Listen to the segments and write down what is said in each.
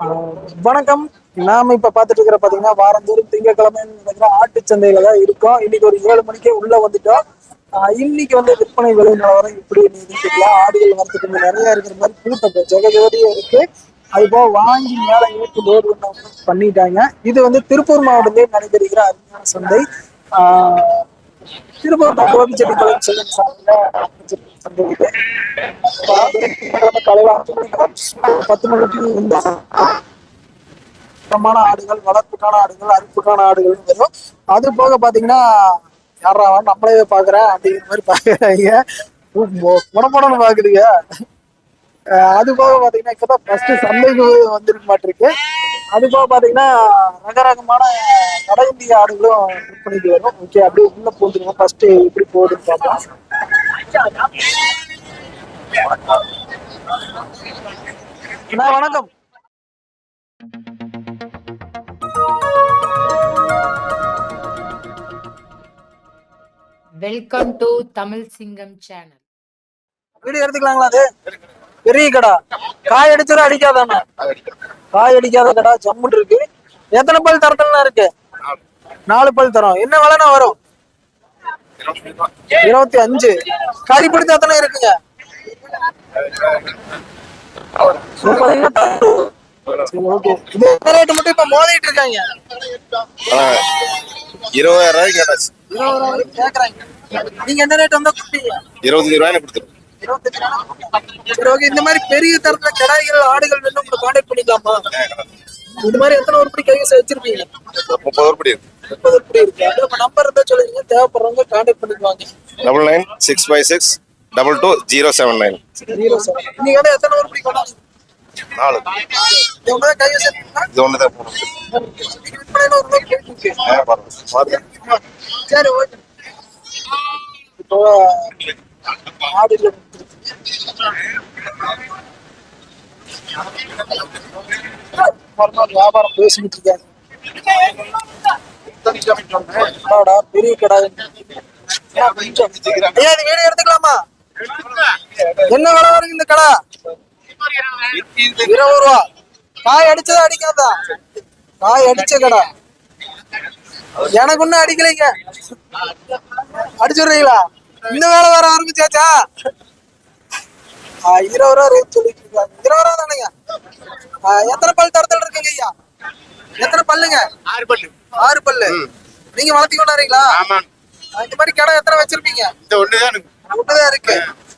வணக்கம். நாம இப்ப பாத்துட்டு இருக்கிற பாத்தீங்கன்னா வாரந்தோறும் திங்கக்கிழமை பாத்தீங்கன்னா ஆட்டு சந்தையில தான் இருக்கோம். இன்னைக்கு ஒரு ஏழு மணிக்கே உள்ள வந்துட்டோம். இன்னைக்கு வந்து விற்பனை விலை நிலவரம் இப்படி இருந்துக்கலாம் ஆடுகள் வரத்துக்கு நிறைய இருக்கிற மாதிரி கூட்டம் ஜெகஜோதியா இருக்கு. அது போக வாங்கி மேல இழுத்து லோடு பண்ணிட்டாங்க. இது வந்து திருப்பூர் மாவட்டத்திலே நடைபெறுகிற அருமையான சந்தை. ஆஹ் திருப்பூர் கோபிச்செட்டிப்பாளையம் செல்லும் சாலையில சந்தை இது அஞ்சு மணிக்கு பத்து மணிக்கு இந்த சுத்தமான ஆடுகள் வளர்ப்புக்கான ஆடுகள் அறுப்புக்கான ஆடுகள் வரும். அது போக பாத்தீங்கன்னா யாரா நம்மளே பாக்குறேன் அப்படிங்கிற மாதிரி பாக்குறாங்க. குணப்படம்னு பாக்குறீங்க. அது போக பாத்தீங்கன்னா இப்பதான் ஃபர்ஸ்ட் சந்தைக்கு வந்திருக்க மாட்டிருக்கு. அது போக பாத்தீங்கன்னா ரகரகமான வட இந்திய ஆடுகளும் விற்பனைக்கு வரும். ஓகே அப்படியே உள்ள போந்துருவோம் ஃபர்ஸ்ட் எப்படி போகுதுன்னு பார்ப்போம் அண்ணா வணக்கம். வெல்கம் டு தமிழ் சிங்கம் சேனல் வீடியோ எடுத்துக்கலாங்களா அது? பெரிய கடா. காய் அடிச்சதும் அடிக்காதாண்ணா காய் அடிக்காத கடா ஜம்முன்னு இருக்கு. எத்தனை பல் தரத்துலாம் இருக்கு? நாலு பல் தரோம். என்ன விலைனா வரும்? இருபத்தி அஞ்சு. கறி பிடிச்ச எத்தனை இருக்குங்க? ரேட்டு மட்டும் இப்ப மோதிட்டு இருக்காங்க? இருபதாயிரம் ரூபாய்க்கு கேட்டாச்சு. இருபது ரூபாய் கேக்குறாங்க. நீங்க என்ன ரேட் வந்தா கொடுப்பீங்க? இருபத்தஞ்சு ரூபாய்னு கொடுத்துருக்கோம் ரூபாய். சரி ஓகே இந்த மாதிரி பெரிய தரத்துல கடாய்கள் ஆடுகள் வேணும் உங்களை கான்டாக்ட் பண்ணிக்கலாமா? இது மாதிரி எத்தனை உருப்படி கைவசம் வச்சிருப்பீங்க? முப்பது இருக்கு. முப்பது உருப்படி இருக்கு. அது இப்ப நம்பர் இருந்தா சொல்லுங்க. தேவைப்படுறவங்க கான்டாக்ட் பண்ணிக்குவாங்க. Double nine six five six double two zero seven nine zero seven நீங்க வந்து எத்தனை உருப்படி கடை நாலு? இது ஒன்று தான் போகணும் இருக்கு. பாருங்க சரி ஓகே. இப்போ மறுநாள் வியாபாரம் பேசிக்கிட்டு இருக்காங்க பெரிய கடை? வீடியோ எடுத்துக்கலாமா என்ன விலை வருங்க இந்த கடை இருபது ரூபா. காய் அடிச்சதா அடிக்காதா? காய் அடிச்ச கடை. எனக்கு ஒண்ணும் அடிக்கலைங்க. அடிச்சுடுறீங்களா? இந்த வேலை வேற ஆரம்பிச்சாச்சா? இருபது ரூபா ரேட் சொல்லிட்டு இருக்காங்க இருபது ரூபா தானேங்க. எத்தனை பல் தரத்தில் இருக்குங்க ஐயா? எத்தனை பல்லுங்க? ஆறு பல்லு. ஆறு பல்லு. நீங்க வளர்த்தி ஆ, இந்த மாதிரி கடை எத்தனை வச்சிருப்பீங்க? இந்த ஒண்ணுதான். ஒண்ணுதான் இருக்கு.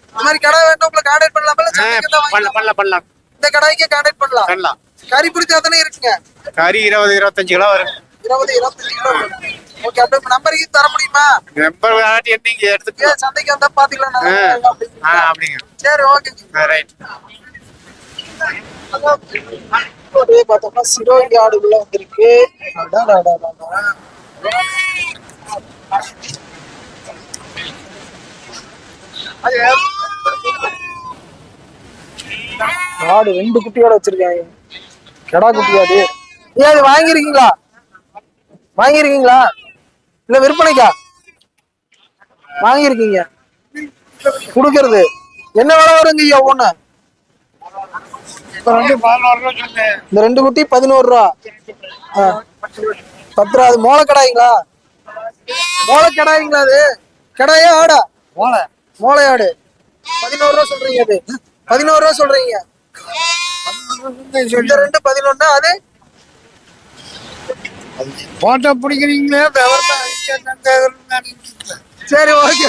இந்த மாதிரி கடை வேணும் உங்களை கான்டாக்ட் பண்ணலாமா. தான் பண்ணலாம்? பண்ணலாம் இந்த கடைக்கே கான்டாக்ட் பண்ணலாம். பண்ணலாம். கறி பிடிச்ச எத்தனை இருக்குங்க? கறி இருபது இருபத்தஞ்சு கிலோ வரும். இருபது இருபத்தஞ்சு கிலோ ஓகே அப்படியே இப்ப தர முடியுமா? நம்பர் விளையாட்டு நீங்க ஏன் சந்தைக்கு வந்தா பாத்துக்கலாம்? அப்படிங்க. சரி ஓகே ரைட் அப்படியே பார்த்தோம்னா சிரோகி ஆடுகுள்ள வந்திருக்கு. ஆடு ரெண்டு குட்டியோட வச்சிருக்காங்க. கெடா குட்டியாடு ஏன் அது வாங்கிருக்கீங்களா வாங்கிருக்கீங்களா இல்ல விற்பனைக்கா? வாங்கிருக்கீங்க குடுக்கறது. என்ன விலை வருங்க ஐயா ஒண்ணு இந்த ரெண்டு குட்டி பதினோரு ரூபா. பத்து ரூபா அது மோள கடாய்ங்களா? மோள கடாய்ங்களா அது? கடாயா ஆடா? மோளை. மோளை ஆடு. பதினோரு ரூபா சொல்றீங்க அது. பதினோரு ரூபா சொல்றீங்க. இந்த ரெண்டு பதினொன்னு அது? போட்டோ பிடிக்கிறீங்களே சரி ஓகே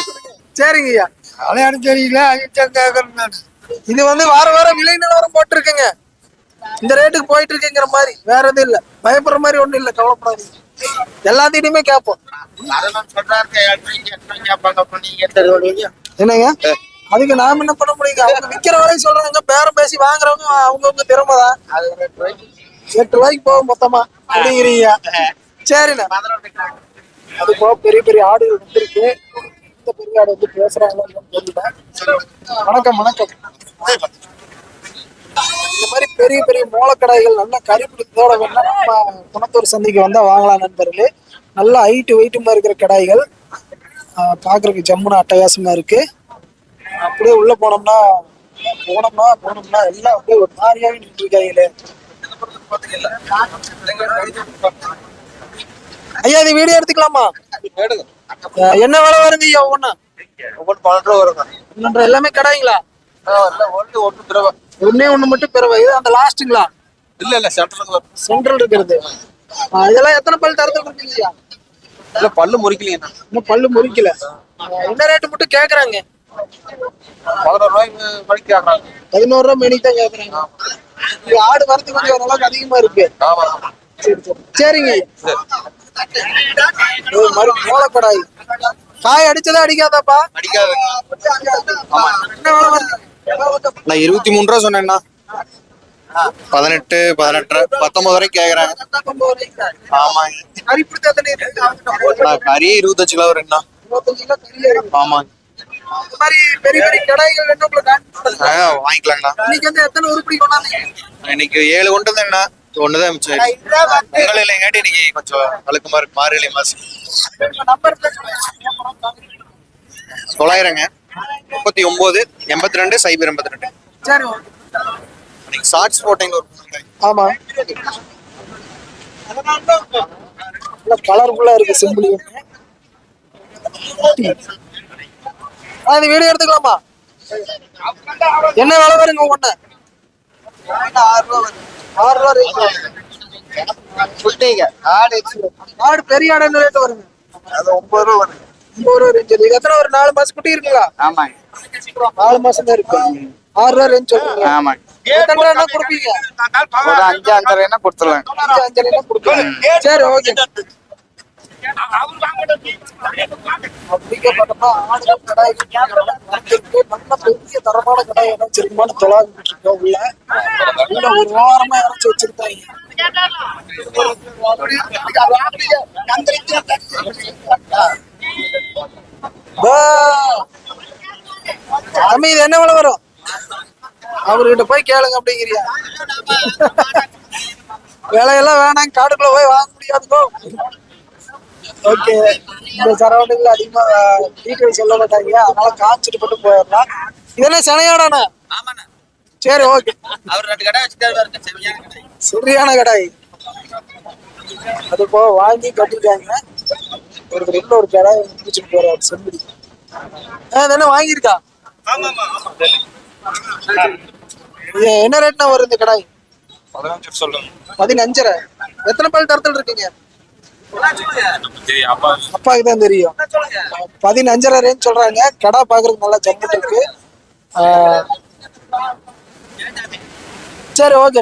சரிங்க ஐயா. விளையாட தெரியல கேட்கறேன் நான் இது வந்து வார வாரம் விலை நிலவரம் போட்டிருக்குங்க. இந்த ரேட்டுக்கு போயிட்டு இருக்குங்கிற மாதிரி வேற எதுவும் இல்ல. பயப்படுற மாதிரி ஒண்ணும் இல்ல கவலைப்படாதீங்க. எல்லாத்திட்டையுமே கேட்போம். என்னங்க? அதுக்கு நாம என்ன பண்ண முடியுங்க? அவங்க விக்கிற விலை சொல்றாங்க பேரம் பேசி வாங்குறவங்க அவங்கவுங்க திறமை தான் எட்டு ரூபாய்க்கு போகும் மொத்தமா. அப்படிங்கிறீங்க சரிண்ணா. அது போக பெரிய பெரிய ஆடுகள் வந்திருக்கு. இந்த பெரிய ஆடு வந்து பேசுறாங்களோ தெரியல. வணக்கம் வணக்கம். இந்த மாதிரி பெரிய பெரிய மூலக்கடைகள் நல்ல கறி வேணா நம்ம குணத்தூர் சந்தைக்கு வந்தா வாங்கலாம் நண்பர்களே. நல்ல ஹைட்டு வெயிட்டுமா இருக்கிற கடாய்கள் பாக்குறதுக்கு ஜம்முன்னு அட்டகாசமா இருக்கு. அப்படியே உள்ள போனோம்னா போனோம்னா போனோம்னா எல்லாம் அப்படியே ஒரு மாதிரியாவே நின்று இருக்காங்களே ஐயா இது வீடியோ எடுத்துக்கலாமா? என்ன விலை வருங்க ஐயா ஒவ்வொன்னா? ஒவ்வொரு பன்னெண்டு ரூபா வருங்க. இன்னொன்று எல்லாமே கடாய்ங்களா ஒன்று ஒன்று பிறவை. ஒண்ணே ஒண்ணு மட்டும் பிறவை. இது அந்த லாஸ்ட்டுங்களா இல்ல இல்ல வரும் சென்ட்ரல் இருக்கிறது. இதெல்லாம் எத்தனை பல் தரத்தை கொடுப்பீங்க ஐயா? இல்ல பல்லு முறிக்கலீங்க இன்னும் பல்லு முறிக்கல. என்ன ரேட்டு மட்டும் கேக்குறாங்க? பதினோரு ரூபாய்க்கு மணிக்கு ஆடுறாங்க பதினோரு ரூபா மணிக்கு தான் கேக்குறாங்க. இது ஆடு வரது கொஞ்சம் ஓரளவுக்கு அதிகமா இருக்கு. சரிங்க. மாதிரி காய் அடிச்சதா அடிக்காதாப்பா? அடிக்காது. நான் இருபத்தி மூணு ரூபா சொன்னேன்னா பதினெட்டு பதினெட்டு பத்தொன்பது வரைக்கும் கேக்குறாங்க ஆமாங்க கறி இருபத்தஞ்சு கிலோ வருங்கண்ணா. ஆமாங்க. இந்த மாதிரி பெரிய பெரிய கடாய்கள் என்ன உங்களுக்கு காட்டுறது? ஆ, வாங்கிக்கலாங்கண்ணா இன்னைக்கு வந்து எத்தனை உருப்படி கொண்டாந்தீங்க? இன்னைக்கு ஏழு கொண்டு வந்தேண்ணா ஒண்ணுதான் மிச்சம் பொங்கல் இல்லைங்காட்டி இன்னைக்கு கொஞ்சம் அழுக்கமா இருக்கு. மார்கழி மாசம் நம்பர் தொள்ளாயிரங்க முப்பத்தி ஒன்பது எண்பத்தி ரெண்டு சைபர் எண்பத்தி ரெண்டு சரி இன்னைக்கு ஷார்ட்ஸ் போட்டீங்க ஒரு. ஆமா. கலர்ஃபுல்லா இருக்கு சிம்பிளி அது வீடியோ எடுத்துக்கலாமா? என்ன விலை வருங்க ஒண்ணு ஆறு ரூபா சொல்லிட்டீங்க ஆடு ஆடு பெரிய ஆடு என்ன ரேட் வருங்க? அது ஒன்பது ரூபா வருங்க. ஒன்பது ரூபா ரேஞ்ச் இது எத்தனை ஒரு நாலு மாசம் குட்டி இருக்குங்களா? ஆமாங்க. நாலு மாசம் தான் இருக்கு. ஆறு ரூபா ரேஞ்ச் சொல்லுங்க. ரூபா என்ன கொடுப்பீங்க? ஒரு அஞ்சு அஞ்சரை என்ன கொடுத்துடலாம் அஞ்சு அஞ்சரை என்ன கொடுப்பீங்க? சரி ஓகே அப்படிக்கப்பட்டப்ப ஆடுகள் கடாய் வந்திருக்கு. நல்ல பெரிய தரமான கடாய் இடம் வச்சிருக்குமான்னு தொலாவிட்டு இருக்கோம் உள்ள? உள்ள ஒரு வாரமா இறச்சி வச்சிருக்காங்க பா. தம்பி இது என்ன விலை வரும்? அவர்கிட்ட போய் கேளுங்க அப்படிங்கிறியா? விலையெல்லாம் வேணாம் காடுக்குள்ள போய் வாங்க முடியாதுக்கோ ஓகே இந்த சரௌண்டிங்ல அதிகமா டீட்டெயில் சொல்ல மாட்டாங்க. அதனால காமிச்சிட்டு மட்டும் போயிடலாம். இதெல்லாம் சனையாடாண்ணா? சரி ஓகே. அவர் ரெண்டு கடை வச்சுட்டாரு சரியான கடாய் அது போ வாங்கி கட்டிட்டாங்க ஒருத்தர் உள்ள ஒரு கடாய் பிடிச்சிட்டு போறாரு செம்படி. என்ன வாங்கியிருக்கா? இது என்ன ரேட்னா வரும் இந்த கடாய் பதினஞ்சு சொல்லுங்க. பதினஞ்சரை. எத்தனை பல் தரத்தில் இருக்கீங்க? அப்பாவுக்கு தான் தெரியும். பதினஞ்சரை ரேஞ்ச் சொல்றாங்க. கடை பாக்குறதுக்கு நல்லா ஜம்முட்டு இருக்கு. சரி ஓகே.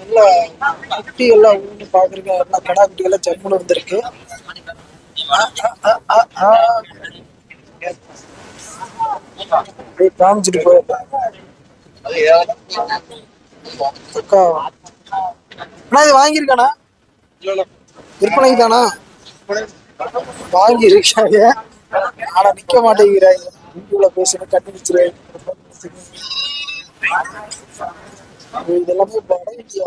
நல்ல குட்டி எல்லாம் ஊன்னு பாக்குறீங்க எல்லாம் கடா குட்டி எல்லாம் ஜம்முன்னு வந்திருக்கு காமிச்சிட்டு போயிருக்கேன் அக்கா. அண்ணா இது வாங்கியிருக்கானா விற்பனைக்கு தானா வாங்கி இருக்காங்க ஆனா நிக்க மாட்டேங்கிறாங்க. இங்குள்ள பேசணும் கட்டி இதெல்லாமே இது எல்லாமே வட இந்தியா.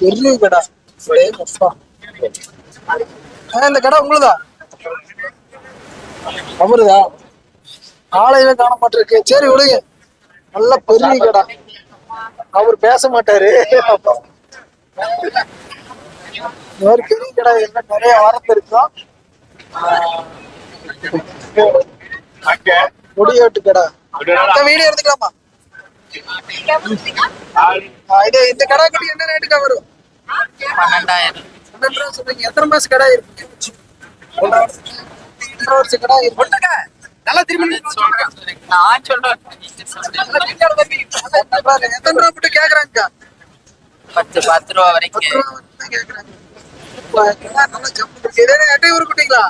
பெரிய கடா. ஒரே அப்பா. இந்த கடை உங்களுதா? அவருதா? ஆளையவே காண மாட்டிருக்கு சரி விடுங்க. நல்ல பெரிய கடை. அவர் பேச மாட்டாரு. இந்த மாதிரி பெரிய கடை என்ன நிறைய வாரத்து இருக்கும் முடியாட்டு கடை. வீடியோ எடுத்துக்கலாமா? இது இந்த கடை கட்டி என்ன ரேட்டுக்கா வரும்? பன்னெண்டாயிரம். சொல்றீங்க. எத்தனை மாசம் கடை இருக்கு? வருஷம் கடை இருக்கு. நல்லா திரும்பி நான் சொல்றேன். நீங்க சொல்றீங்க. எத்தனை ரூபா மட்டும் கேக்குறாங்க? பத்து பத்து ரூபா வரைக்கும். எட்டை ஊர் குட்டிங்களா?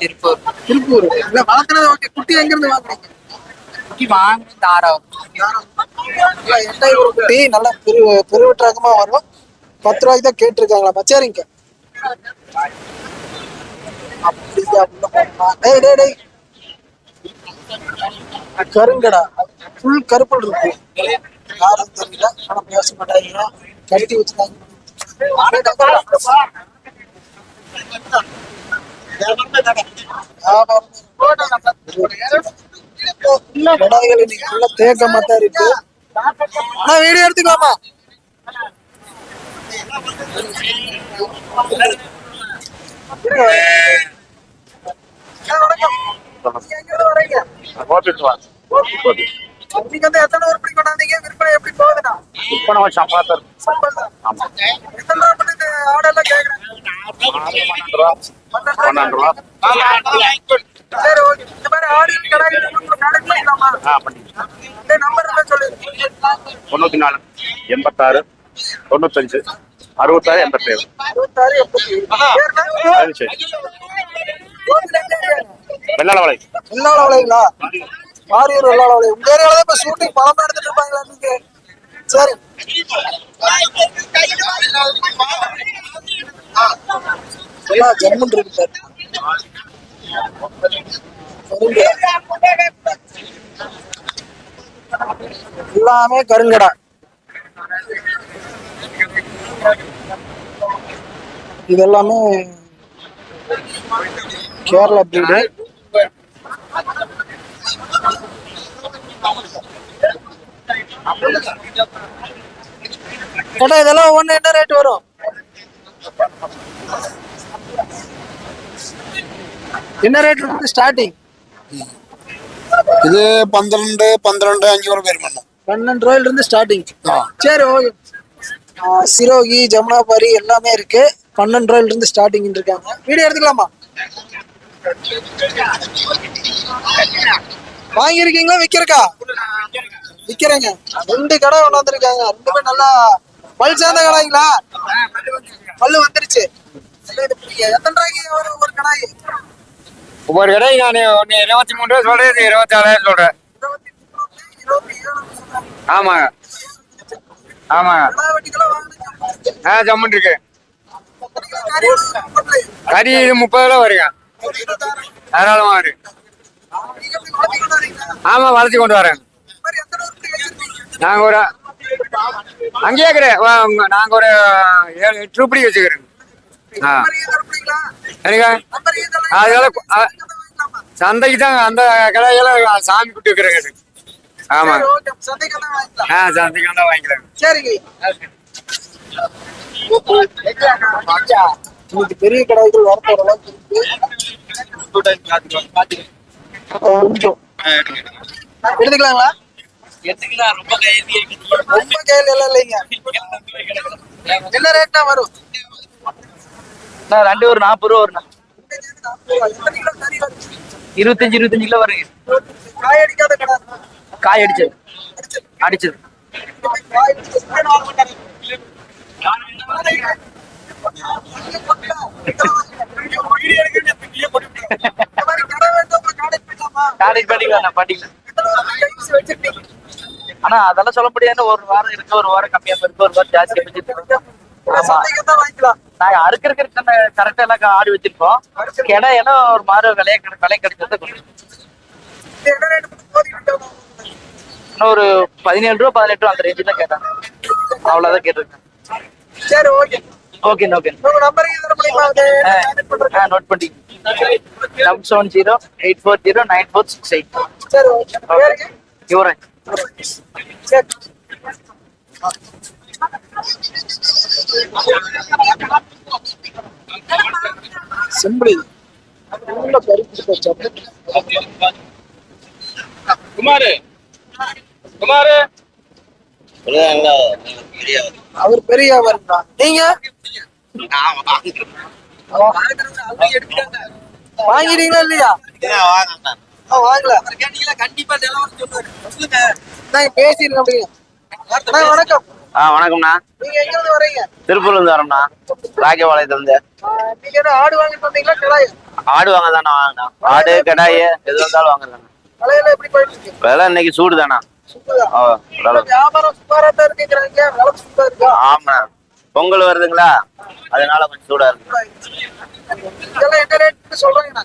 திருப்பூர். திருப்பூர். இல்ல வளர்க்கறது ஓகே. குட்டி எங்க இருந்து வாங்குறீங்க? குட்டி வாங்கி தாரம் இல்ல, குட்டி நல்லா பெரு பெருவற்றகமா வரும். பத்து ரூபாய்க்கு தான் கேட்டிருக்காங்களா சரிங்க டேய் டேய் டேய். கருங்கடா. ஃபுல் கருப்பல் இருக்கும் யாரும் தெரியல. ஆனா பேச மாட்டாங்க. கட்டி வச்சுட்டாங்க தேக்கமா தான் இருக்கு. ஆனா வீடியோ எடுத்துக்கலாமா? நீங்க நீங்க வந்து எத்தனை உருப்படி கொண்டாந்தீங்க விற்பனை எப்படி போகுதுண்ணா சம்பளம். எத்தனை ரூபா ஆடெல்லாம் கேக்குறேன் பன்னெண்டு ரூபா. சரி ஓகே இந்த மாதிரி ஆடுகள் கடாய்கள் உங்களுக்கு கணக்கு பண்ணிக்கலாமா இந்த நம்பர் இருந்தா சொல்லுங்க தொண்ணூத்தி நாலு எண்பத்தாறு தொண்ணூத்தஞ்சு. அறுபத்தாறு எண்பத்தேழு. எண்பத்தி ஏழு. வெள்ளாளவளை. வெள்ளாளவளைங்களா? வலை மாரியூர் வெள்ளாளவளை. உங்க ஏரியால இப்ப ஷூட்டிங் படம் எடுத்துட்டு இருப்பாங்களா நீங்க? சரி. ஜெர்மன் இருக்கு சார்? எல்லாமே கருங்கடா. இது எல்லாமே கேரளா பிரீடு ஏட்டா இதெல்லாம் ஒண்ணு என்ன ரேட் வரும்? என்ன ரேட் இருக்கு ஸ்டார்டிங் இது பன்னிரண்டு பன்னிரண்டு அஞ்சூறு பேர் பண்ணும். பன்னெண்டு ரூபாயில இருந்து ஸ்டார்டிங் சரி ஓகே. சிரோகி ஜமுனாபாரி எல்லாமே இருக்கு. பன்னெண்டு ரூபாயில இருந்து ஸ்டார்டிங் இருக்காங்க. வீடியோ எடுத்துக்கலாமா? வாங்கியிருக்கீங்களா? விக்கிறக்கா? விக்கிறேங்க. ரெண்டு கடை கொண்டாந்துருக்காங்க ரெண்டுமே நல்லா பல் சேர்ந்த கடாய்ங்களா பல்லு வந்துருச்சு. எத்தனை ரூபாய்க்கு ஒரு ஒரு கடாய்? ஒவ்வொரு கடை நான் ஒன்று இருபத்தி மூணு ரூபா சொல்றேன் இருபத்தி ஆறாயிரம் சொல்றேன். ஆமாங்க. ஆமாங்க. ஆ ஜம்முன் இருக்கு கறி முப்பது ரூபா வருங்க. தாராளமா கொண்டாடுறீங்களா? ஆமா வளர்த்தி கொண்டு வரேன்? நாங்க ஒரு அங்கேயே இருக்கிறேன் நாங்க ஒரு ஏழு எட்டு ரூபாய் வச்சுக்கிறேங்க ஆ? சரிங்க நம்பர் ஈ தரலாம். அதெல்லாம் கு- அ- வாங்கிக்கலாமா? சந்தைக்கு தான் அந்த கடையெல்லாம் சாமி குட்டி வைக்கிறேங்க ஆமா. சந்தைக்கு தான் வாங்கிக்கலாம். ஆ சந்தைக்கு தான் வாங்கிக்கிறேன் சரிங்க. இன்னைக்கு பெரிய இருக்கு ஒரு நிமிஷம். எடுத்துக்கலாங்களா ரொம்ப கையெழுதி ரொம்ப கையில எல்லாம் இல்லைங்க. என்ன ரேட்டா வரும்? ரெண்டு ஒரு நாற்பது ரூபா. வரும்? இருபத்தஞ்சு இருபத்தஞ்சு கிலோ வருங்க. காய் அடிக்காத கடை. காய் அடிச்சது. அடிச்சது. பண்ணிக்கலாம் ஆனா அதெல்லாம் சொல்ல முடியாது. ஒரு வாரம் இருக்கு ஒரு வாரம் கம்மியா இருக்கு ஒரு வாரம் ஜாஸ்தியா வச்சிருக்கோம் நாங்க அறுக்கிறதுக்கு கரெக்டா எல்லாம் ஆடி வச்சிருக்கோம். கிடை எல்லாம் ஒரு மாதிரி விலைய கிடை விலை கிடைச்சது கொஞ்சம் இது என்ன ரேட் போதிக்கிட்டு இன்னும் ஒரு பதினேழு ரூபா பதினெட்டு ரூபா அந்த ரேஞ்சு தான் கேட்டேன் அவ்வளவுதான் கேட்டிருக்கேன் சரி ஓகே ஓகே ஓகே நோட் பண்ணி double seven zero eight four zero nine four six eight சரி ஓகே யுவராஜ் சரி. சிம்பிளி. நல்ல பருப்பு வச்சாரு குமாரு. குமாரு. அவர். பெரிய வியாபாரம் தான் நீங்க வாங்கிட்டீங்களா இல்லையா? வாங்கல. கண்டிப்பா நிலவரம் சொல்லுங்க. அண்ணா, வணக்கம். ஆ வணக்கம்ண்ணா. நீங்க எங்க இருந்து வரீங்க? திருப்பூர்ல இருந்து வரோம்ண்ணா. ராக்கியபாளையத்துல இருந்து நீங்க என்ன ஆடு வாங்கிட்டு வந்தீங்களா கிடாய்? ஆடு வாங்க தானே வாங்கினோம். ஆடு கடாய் எது வந்தாலும் வாங்குறதாண்ணா விலையெல்லாம் எப்படி போயிட்டு இருக்கு? விலை இன்னைக்கு சூடு தானா ஆமாண்ணா பொங்கல் வருதுங்களா? அதனால கொஞ்சம் சூடா இருக்கு. சொல்றீங்கண்ணா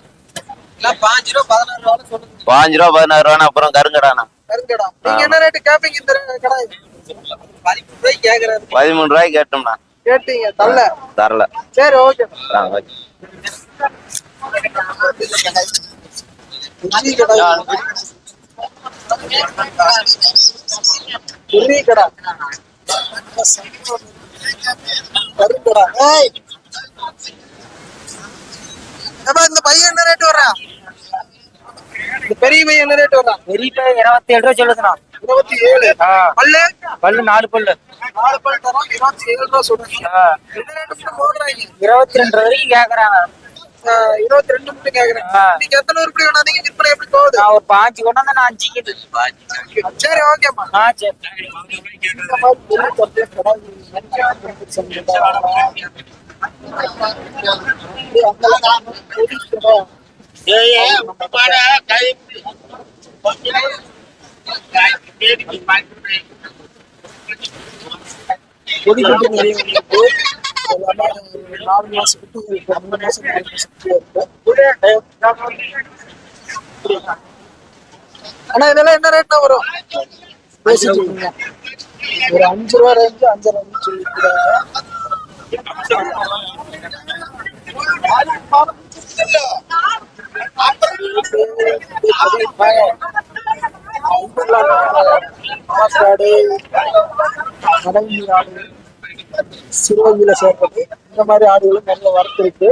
பாஞ்சு ரூபா பதினாறு ரூபா அப்புறம் கருங்கடாண்ணா என்ன ரேட் கேப்பீங்க இந்த பதிமூணு ரூபாய்க்கு கேக்குறாரு. பதிமூணு ரூபாய்க்கு கேட்டோம்ண்ணா கேட்டீங்க தள்ள தரல. சரி ஓகே. பெரிய கடை கருங்கடா ஏப்பா, இந்த பையன் என்ன ரேட் வர்றா இந்த பெரிய பையன் என்ன ரேட் வர்றான் பெரிய பையன் இருபத்தி ஏழு ரூபா சொல்லுதுண்ணா இருபத்தி ஏழு பல்லு பல்லு நாலு பல்லு நாலு பல் தரோம் இருபத்தி ஏழு ரூபா சொல்றீங்க என்ன இருபத்தி ரெண்டு வரைக்கும் கேக்குறாங்க. இருபத்தி ரெண்டு மட்டும் கேக்குறேன். நீங்க எத்தனை உருப்படி வேணாதீங்க விற்பனை எப்படி போகுது? நான் ஒரு பாஞ்சு கொண்டாந்து நான் அஞ்சுக்கிது சரி ஓகேம்மா ஆ சரி. நாலு மாசம் குட்டி மூணு மாசம் ஆனா இதெல்லாம் என்ன ரேட்ல வரும் பேசிட்டு இருக்கீங்க ஒரு அஞ்சு ரூபா ரேஞ்சு அஞ்சரை ரேஞ்சு சொல்லிக்கிறாங்க ஆற்காடு கடவுள் ஆடு சிறுவங்கில சேர்ப்பது இந்த மாதிரி ஆடுகளும் நிறைய வரத்து இருக்கு.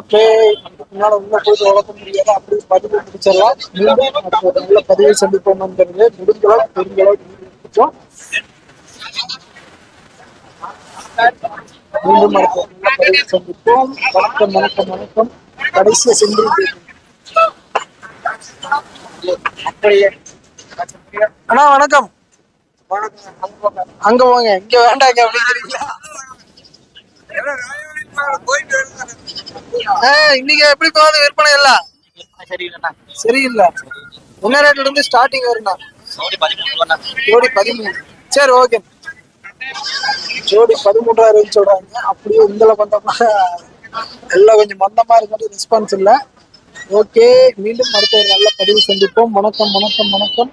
ஓகே. முன்னால உள்ள போயிட்டு வளர்க்க முடியாது. பதிவு முடிச்சிடலாம் மீண்டும் அடுத்த நல்ல பதிவை சந்திப்போம் நண்பர்களே முடிஞ்சளவு தெரிஞ்சளவு மீண்டும் அடுத்த நல்ல பதிவை சந்திப்போம். வணக்கம் வணக்கம் வணக்கம். கடைசியை சென்று அண்ணா வணக்கம். அங்க போங்க. இங்க வேண்டாங்க அப்படிங்கிறீங்களா இன்னைக்கு எப்படி போகுது விற்பனை எல்லாம்? சரிங்கண்ணா சரியில்லை. என்ன ரேட்ல இருந்து ஸ்டார்டிங் வரும்ண்ணா ஜோடி பதிமூணு சரி ஓகே ஜோடி பதிமூன்றாயிரம் சொல்றாங்க. அப்படியே உங்களை பண்றோம்னா எல்லாம் கொஞ்சம் மந்தமா இருக்கு ரெஸ்பான்ஸ் இல்லை. ஓகே மீண்டும் அடுத்த ஒரு நல்ல பதிவு சந்திப்போம். வணக்கம் வணக்கம் வணக்கம்.